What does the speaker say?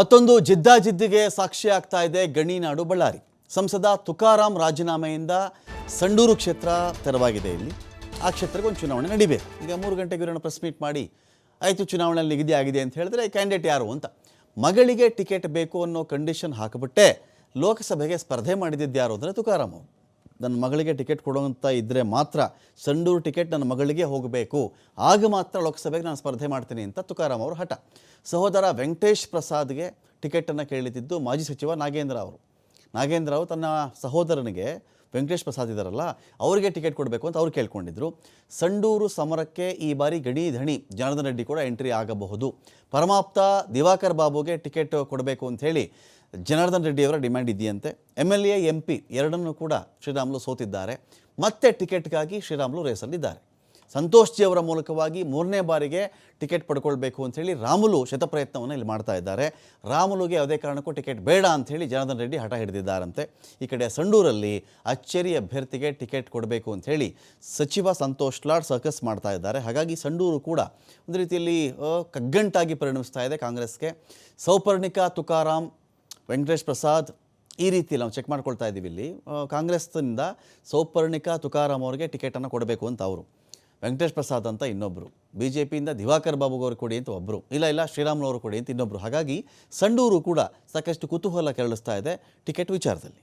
ಮತ್ತೊಂದು ಜಿದ್ದಾಜಿದ್ದಿಗೆ ಸಾಕ್ಷಿ ಆಗ್ತಾ ಇದೆ ಗಣಿನಾಡು ಬಳ್ಳಾರಿ. ಸಂಸದ ತುಕಾರಾಂ ರಾಜೀನಾಮೆಯಿಂದ ಸಂಡೂರು ಕ್ಷೇತ್ರ ತೆರವಾಗಿದೆ ಇಲ್ಲಿ. ಆ ಕ್ಷೇತ್ರಕ್ಕೆ ಒಂದು ಚುನಾವಣೆ ನಡಿಬೇಕು. ಈಗ ಮೂರು ಗಂಟೆಗೆ ಇವರನ್ನು ಪ್ರೆಸ್ ಮೀಟ್ ಮಾಡಿ. ಆಯಿತು, ಚುನಾವಣೆಯಲ್ಲಿ ನಿಗದಿ ಆಗಿದೆ ಅಂತ ಹೇಳಿದ್ರೆ ಕ್ಯಾಂಡಿಡೇಟ್ ಯಾರು ಅಂತ. ಮಗಳಿಗೆ ಟಿಕೆಟ್ ಬೇಕು ಅನ್ನೋ ಕಂಡೀಷನ್ ಹಾಕಿಬಿಟ್ಟೆ. ಲೋಕಸಭೆಗೆ ಸ್ಪರ್ಧೆ ಮಾಡಿದ್ದಿದ್ದು ಯಾರು ಅಂದರೆ ತುಕಾರಾಮ್ ಅವರು. ನನ್ನ ಮಗಳಿಗೆ ಟಿಕೆಟ್ ಕೊಡುವಂತ ಇದ್ದರೆ ಮಾತ್ರ ಸಂಡೂರು ಟಿಕೆಟ್ ನನ್ನ ಮಗಳಿಗೆ ಹೋಗಬೇಕು. ಆಗ ಮಾತ್ರ ಲೋಕಸಭೆಗೆ ನಾನು ಸ್ಪರ್ಧೆ ಮಾಡ್ತೀನಿ ಅಂತ ತುಕಾರಾಮ್ ಅವರು ಹಠ. ಸಹೋದರ ವೆಂಕಟೇಶ್ ಪ್ರಸಾದ್ಗೆ ಟಿಕೆಟನ್ನು ಕೇಳಿದ್ದು ಮಾಜಿ ಸಚಿವ ನಾಗೇಂದ್ರ ಅವರು. ನಾಗೇಂದ್ರ ಅವರು ತನ್ನ ಸಹೋದರನಿಗೆ ವೆಂಕಟೇಶ್ ಪ್ರಸಾದ್ ಇದ್ದಾರಲ್ಲ ಅವರಿಗೆ ಟಿಕೆಟ್ ಕೊಡಬೇಕು ಅಂತ ಅವ್ರು ಕೇಳ್ಕೊಂಡಿದ್ರು. ಸಂಡೂರು ಸಮರಕ್ಕೆ ಈ ಬಾರಿ ಗಡಿ ಧಣಿ, ಜನಾರ್ದನ್ ರೆಡ್ಡಿ ಕೂಡ ಎಂಟ್ರಿ ಆಗಬಹುದು. ಪರಮಾಪ್ತ ದಿವಾಕರ್ ಬಾಬುಗೆ ಟಿಕೆಟ್ ಕೊಡಬೇಕು ಅಂತ ಹೇಳಿ ಜನಾರ್ದನ್ ರೆಡ್ಡಿ ಅವರ ಡಿಮ್ಯಾಂಡ್ ಇದೆಯಂತೆ. M L A, M P ಎರಡನ್ನೂ ಕೂಡ ಶ್ರೀರಾಮುಲು ಸೋತಿದ್ದಾರೆ. ಮತ್ತೆ ಟಿಕೆಟ್ಗಾಗಿ ಶ್ರೀರಾಮುಲು ರೇಸಲ್ಲಿದ್ದಾರೆ ಸಂತೋಷ್ ಜಿ ಅವರ ಮೂಲಕವಾಗಿ ಮೂರನೇ ಬಾರಿಗೆ ಟಿಕೆಟ್ ಪಡ್ಕೊಳ್ಬೇಕು ಅಂಥೇಳಿ ರಾಮುಲು ಶತಪ್ರಯತ್ನವನ್ನು ಇಲ್ಲಿ ಮಾಡ್ತಾ ಇದ್ದಾರೆ. ರಾಮುಲುಗೆ ಯಾವುದೇ ಕಾರಣಕ್ಕೂ ಟಿಕೆಟ್ ಬೇಡ ಅಂಥೇಳಿ ಜನಾರ್ದನ್ ರೆಡ್ಡಿ ಹಠ ಹಿಡಿದಿದ್ದಾರಂತೆ. ಈ ಕಡೆ ಸಂಡೂರಲ್ಲಿ ಅಚ್ಚರಿ ಅಭ್ಯರ್ಥಿಗೆ ಟಿಕೆಟ್ ಕೊಡಬೇಕು ಅಂಥೇಳಿ ಸಚಿವ ಸಂತೋಷ್ ಲಾಡ್ ಸರ್ಕಸ್ ಮಾಡ್ತಾ ಇದ್ದಾರೆ. ಹಾಗಾಗಿ ಸಂಡೂರು ಕೂಡ ಒಂದು ರೀತಿಯಲ್ಲಿ ಕಗ್ಗಂಟಾಗಿ ಪರಿಣಮಿಸ್ತಾ ಇದೆ ಕಾಂಗ್ರೆಸ್ಗೆ. ಸೌಪರ್ಣಿಕಾ ತುಕಾರಾಮ್ ವೆಂಕಟೇಶ್ ಪ್ರಸಾದ್ ಈ ರೀತಿ ನಾವು ಚೆಕ್ ಮಾಡ್ಕೊಳ್ತಾ ಇದ್ದೀವಿ ಇಲ್ಲಿ. ಕಾಂಗ್ರೆಸ್ನಿಂದ ಸೌಪರ್ಣಿಕಾ ತುಕಾರಾಮ್ ಅವರಿಗೆ ಟಿಕೆಟನ್ನು ಕೊಡಬೇಕು ಅಂತ ಅವರು. ವೆಂಕಟೇಶ್ ಪ್ರಸಾದ್ ಅಂತ ಇನ್ನೊಬ್ಬರು ಬಿ ಜೆ ಪಿಯಿಂದ ದಿವಾಕರ್ ಬಾಬು ಅವರು ಕೊಡಿ ಅಂತ ಒಬ್ಬರು ಇಲ್ಲ ಇಲ್ಲ, ಶ್ರೀರಾಮುಲು ಅವರು ಕೊಡಿ ಅಂತ ಇನ್ನೊಬ್ಬರು ಹಾಗಾಗಿ ಸಂಡೂರು ಕೂಡ ಸಾಕಷ್ಟು ಕುತೂಹಲ ಕೆರಳಿಸ್ತಾ ಇದೆ ಟಿಕೆಟ್ ವಿಚಾರದಲ್ಲಿ.